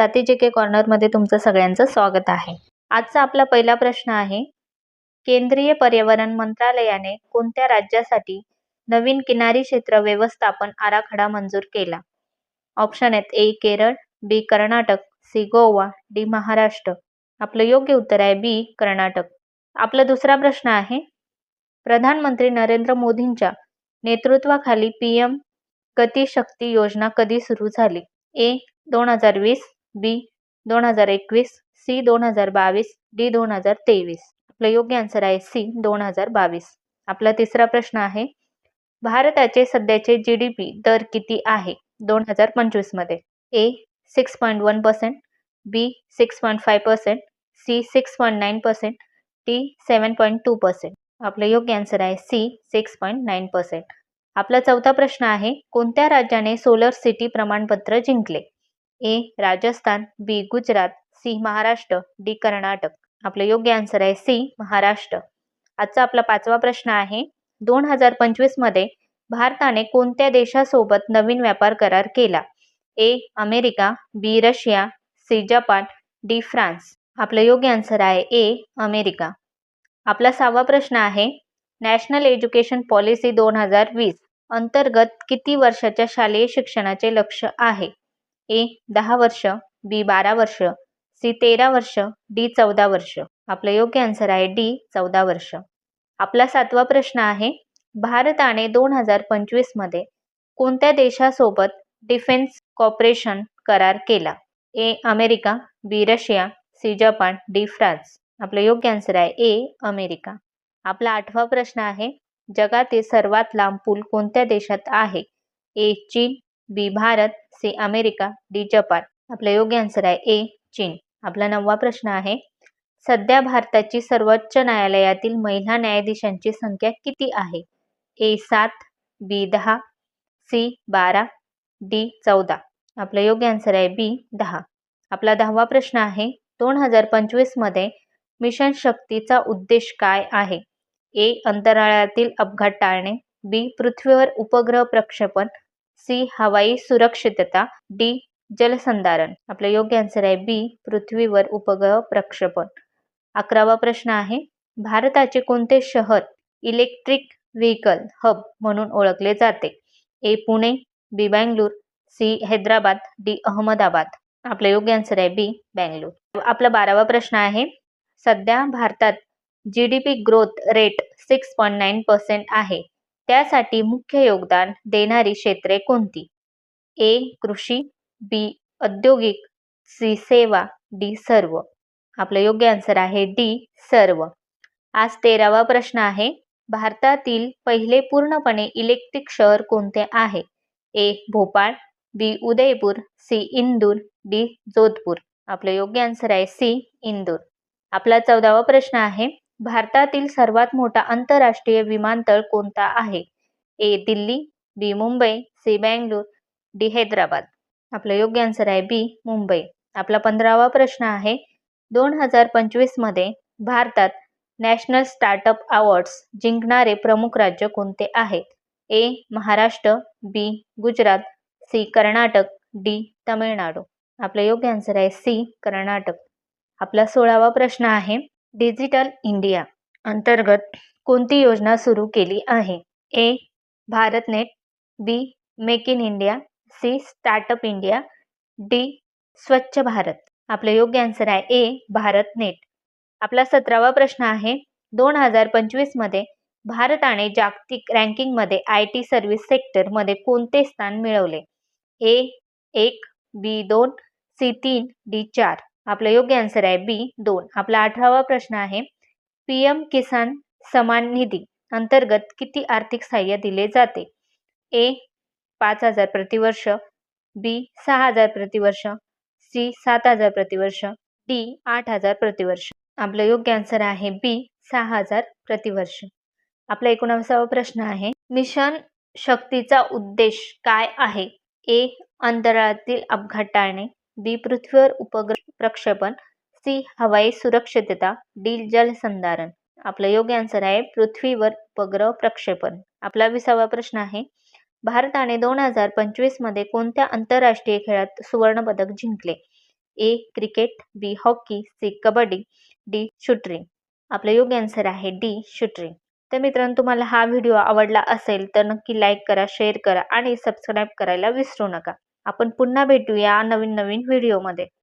साथी जे के कॉर्नरमध्ये तुमचं सगळ्यांचं स्वागत आहे. आजचा आपला पहिला प्रश्न आहे केंद्रीय पर्यावरण मंत्रालयाने कोणत्या राज्यासाठी नवीन किनारी क्षेत्र व्यवस्थापन आराखडा मंजूर केला? ऑप्शन आहेत A Kerala B Karnataka C Goa D Maharashtra. आपलं योग्य उत्तर आहे बी कर्नाटक. आपला दुसरा प्रश्न आहे प्रधानमंत्री नरेंद्र मोदींच्या नेतृत्वाखाली पी एम गतिशक्ती योजना कधी सुरू झाली? ए दोन हजार वीस बी दोन हजार एकवीस सी दोन हजार बावीस डी दोन हजार तेवीस. आपलं योग्य आन्सर आहे सी दोन हजार बावीस. आपला तिसरा प्रश्न आहे भारताचे सध्याचे जी डी पी दर किती आहे? दोन हजार पंचवीसमध्ये A six point one percent B six point five percent C six point nine percent D seven point two percent आपलं योग्य आन्सर आहे C six point nine percent आपला चौथा प्रश्न आहे कोणत्या राज्याने सोलर सिटी प्रमाणपत्र जिंकले? A Rajasthan B Gujarat C Maharashtra D Karnataka. आपलं योग्य आन्सर आहे सी महाराष्ट्र. आजचा आपला पाचवा प्रश्न आहे दोन हजार पंचवीसमध्ये भारताने कोणत्या देशासोबत नवीन व्यापार करार केला? A America B Russia C Japan D France. आपलं योग्य आन्सर आहे ए अमेरिका. आपला सहावा प्रश्न आहे नॅशनल एज्युकेशन पॉलिसी दोन हजार वीस अंतर्गत किती वर्षाच्या शालेय शिक्षणाचे लक्ष आहे? ए दहा वर्ष बी बारा वर्ष सी तेरा वर्ष डी चौदा वर्ष. आपलं योग्य आन्सर आहे डी चौदा वर्ष. आपला सातवा प्रश्न आहे भारताने दोन हजार पंचवीसमध्ये कोणत्या देशासोबत डिफेन्स कॉपरेशन करार केला? A America B Russia C Japan D France. आपलं योग्य आन्सर आहे ए अमेरिका. आपला आठवा प्रश्न आहे जगातील सर्वात लांब पूल कोणत्या देशात आहे? ए चीन B Bharat C America D Japan. आपलं योग्य आन्सर आहे ए चीन. आपला नववा प्रश्न आहे सध्या भारताची सर्वोच्च न्यायालयातील महिला न्यायाधीशांची संख्या किती आहे? ए सात बी दहा सी बारा डी चौदा. आपलं योग्य आन्सर आहे बी दहा. आपला दहावा प्रश्न आहे दोन हजार पंचवीसमध्ये मिशन शक्तीचा उद्देश काय आहे? ए अंतराळातील अपघात टाळणे बी पृथ्वीवर उपग्रह प्रक्षेपण सी हवाई सुरक्षितता डी जलसंधारण. आपलं योग्य आन्सर आहे बी पृथ्वीवर उपग्रह प्रक्षेपण. अकरावा प्रश्न आहे भारताचे कोणते शहर इलेक्ट्रिक व्हेकल हब म्हणून ओळखले जाते? A Pune B Bangalore C Hyderabad D Ahmedabad. आपलं योग्य आन्सर आहे बी बँगलोर. आपला बारावा प्रश्न आहे सध्या भारतात G D P growth rate six point nine percent आहे. त्यासाठी मुख्य योगदान देणारी क्षेत्रे कोणती? ए. कृषी बी. औद्योगिक सी. सेवा डी. सर्व. आपलं योग्य आन्सर आहे डी. सर्व. आज तेरावा प्रश्न आहे. भारतातील पहिले पूर्णपणे इलेक्ट्रिक शहर कोणते आहे? A. Bhopal B. Udaipur C. Indore D. Jodhpur. आपलं योग्य आन्सर आहे सी. इंदूर. आपला चौदावा प्रश्न आहे. भारतातील सर्वात मोठा आंतरराष्ट्रीय विमानतळ कोणता आहे? A Delhi B Mumbai C Bangalore D Hyderabad. आपलं योग्य आन्सर आहे बी मुंबई. आपला पंधरावा प्रश्न आहे दोन हजार पंचवीसमध्ये भारतात नॅशनल स्टार्टअप अवॉर्ड्स जिंकणारे प्रमुख राज्य कोणते आहेत? A Maharashtra B Gujarat C Karnataka D Tamil Nadu. आपलं योग्य आन्सर आहे सी कर्नाटक. आपला सोळावा प्रश्न आहे डिजिटल इंडिया अंतर्गत कोणती योजना सुरू केली आहे? A BharatNet B make in India C startup India D Swachh Bharat. आपलं योग्य आन्सर आहे ए भारत नेट आपला सतरावा प्रश्न आहे. दोन हजार पंचवीसमध्ये भारताने जागतिक रँकिंगमध्ये आय टी सर्व्हिस सेक्टरमध्ये कोणते स्थान मिळवले? ए एक बी दोन सी तीन डी चार. आपलं योग्य आन्सर आहे बी दोन. आपला अठरावा प्रश्न आहे पी एम किसान समान निधी अंतर्गत किती आर्थिक सहाय्य दिले जाते? ए पाच हजार प्रतिवर्ष. बी सहा हजार प्रतिवर्ष. सी सात हजार प्रतिवर्ष. डी आठ हजार प्रतिवर्ष. आपलं योग्य आन्सर आहे बी सहा हजार प्रतिवर्ष. आपला एकोणाविसावा प्रश्न आहे मिशन शक्तीचा उद्देश काय आहे? ए अंतराळातील अपघात टाळणे. बी पृथ्वीवर उपग्रह प्रक्षेपण सी हवाई सुरक्षितता डी जलसंधारण आपलं योग्य आन्सर आहे पृथ्वीवर उपग्रह प्रक्षेपण. आपला विसावा प्रश्न आहे भारताने दोन हजार पंचवीसमध्ये कोणत्या आंतरराष्ट्रीय खेळात सुवर्णपदक जिंकले? A cricket B hockey C kabaddi D shooting आपलं योग्य आन्सर आहे डी शूटरिंग तर मित्रांनो तुम्हाला हा व्हिडिओ आवडला असेल तर नक्की लाईक करा शेअर करा आणि सबस्क्राईब करायला विसरू नका. आपण पुन्हा भेटूया नवीन नवीन व्हिडिओमध्ये